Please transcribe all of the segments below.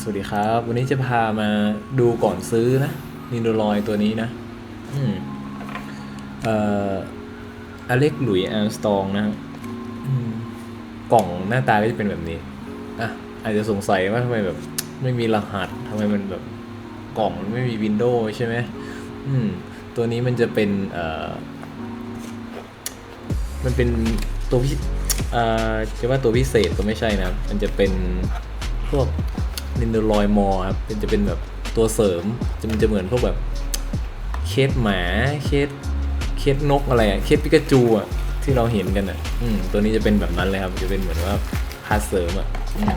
สวัสดีครับ วันนี้จะพามาดูก่อนซื้อนะนินโดรอยตัวนี้นะ อืมเอ่ออเล็กหลุยอาร์สตองนะกล่องหน้าตาก็จะเป็นแบบนี้ อะ อาจจะสงสัยว่าทำไมแบบ ไม่มีรหัสทำไมมันแบบกล่องมันไม่มีวินโดว์ใช่ไหมอืม ตัวนี้มันจะเป็น เอ่อ มันเป็นตัวพิเอ่อจะว่าตัวพิเศษก็ไม่ใช่นะ มันจะเป็นพวก นินโดรอยมอครับเป็นจะเป็นแบบตัวเสริมจะมันจะเหมือนพวกแบบเคสหมาเคสเคสนกอะไรอะเคสปิกาจูอะที่เราเห็นกันอะอืมตัวนี้จะเป็นแบบนั้นเลยครับจะเป็นเหมือนว่าพาร์ทเสริมอะอืม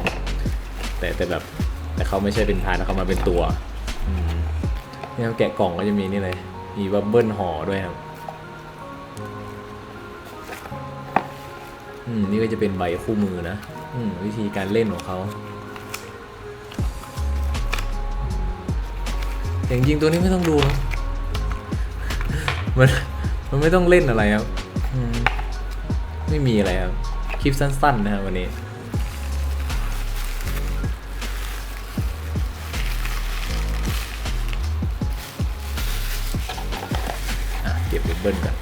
แต่แต่แบบแต่เขาไม่ใช่เป็นพาร์ทนะเขามาเป็นตัวอืมนี่ครับแกะกล่องก็จะมีนี่เลยมีบับเบิ้ลห่อด้วยครับอืมนี่ก็จะเป็นใบคู่มือนะอืมวิธีการเล่นของเขา แต่จริงๆตัวนี้ไม่ต้องดูนะมันมันไม่ต้องเล่นอะไรครับไม่มีอะไรครับ คลิปสั้น ๆ นะครับวันนี้เก็บเบิ้ลกัน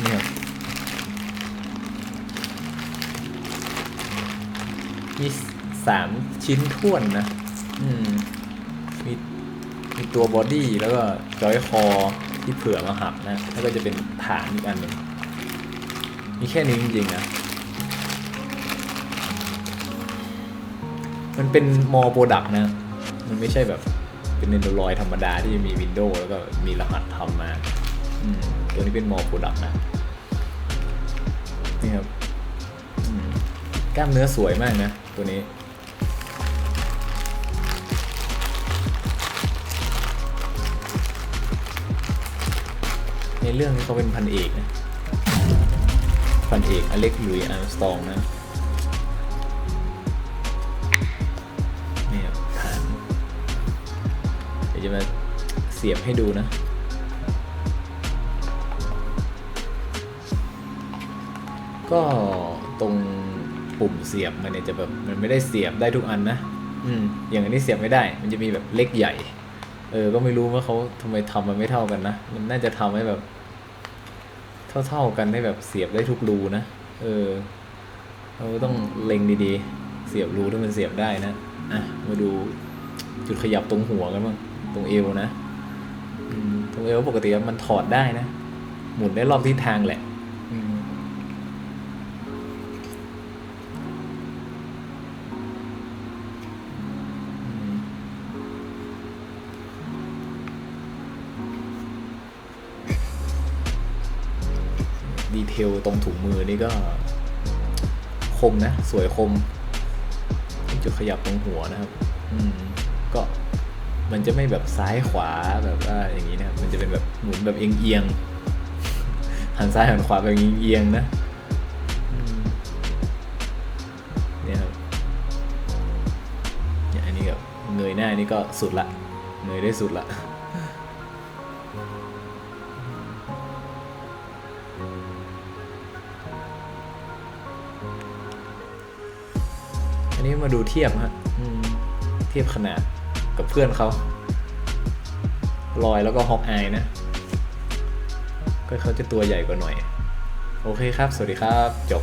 นี่ครับมีสามชิ้นท่วนนะ อืมมีมีตัวบอดี้แล้วก็จอยคอที่เผื่อมาหักนะ แล้วก็จะเป็นฐานอีกอันหนึ่งมีแค่นี้จริงๆนะ มันเป็นมอโปรดักนะ มันไม่ใช่แบบเป็นเนโดรอยธรรมดาที่มีวินโดว์แล้วก็มีรหัสทำมา ตัวนี้เป็นมอโปรดักนะ นี่ครับกล้ามเนื้อสวยมากนะ ตัวนี้ ในเรื่องนี้เขาเป็นพันเอกนะ พันเอกอเล็กหลุยส์อาร์มสตองนะนี่ครับฐานเดี๋ยวจะมาเสียบให้ดูนะก็ตรงปุ่มเสียบมันเนี่ยจะแบบมันไม่ได้เสียบได้ทุกอันนะ อืม อย่างอันนี้เสียบไม่ได้ มันจะมีแบบเล็กใหญ่ เออ ก็ไม่รู้ว่าเขาทำไมทำมันไม่เท่ากันนะ มันน่าจะทำให้แบบ เท่าๆกันให้แบบเสียบได้ทุกรูนะ เออ เราต้องเล็งดีๆ เสียบรูที่มันเสียบได้นะ อะ มาดูจุดขยับตรงหัวกันบ้าง ตรงเอวนะ ตรงเอวปกติมันถอดได้นะ หมุนได้รอบทิศทางแหละ ดีเทลตรงถุงมือนี่ก็ คมนะ สวยคม จุดขยับตรงหัวนะครับ อืม ก็มันจะไม่แบบซ้ายขวาแบบว่าอย่างนี้นะมันจะเป็นแบบหมุนแบบเอียงๆหันซ้ายหันขวาแบบเอียงๆนะเนี่ยครับอย่างอันนี้แบบเงยหน้านี่ก็สุดละเงยได้สุดละ นนี้มาดูเทียบฮะอืมเทียบขนาดกับเพื่อนเขาลอยแล้วก็ฮอกอายนะ ก็เขาจะตัวใหญ่กว่าหน่อย โอเคครับ สวัสดีครับ จบ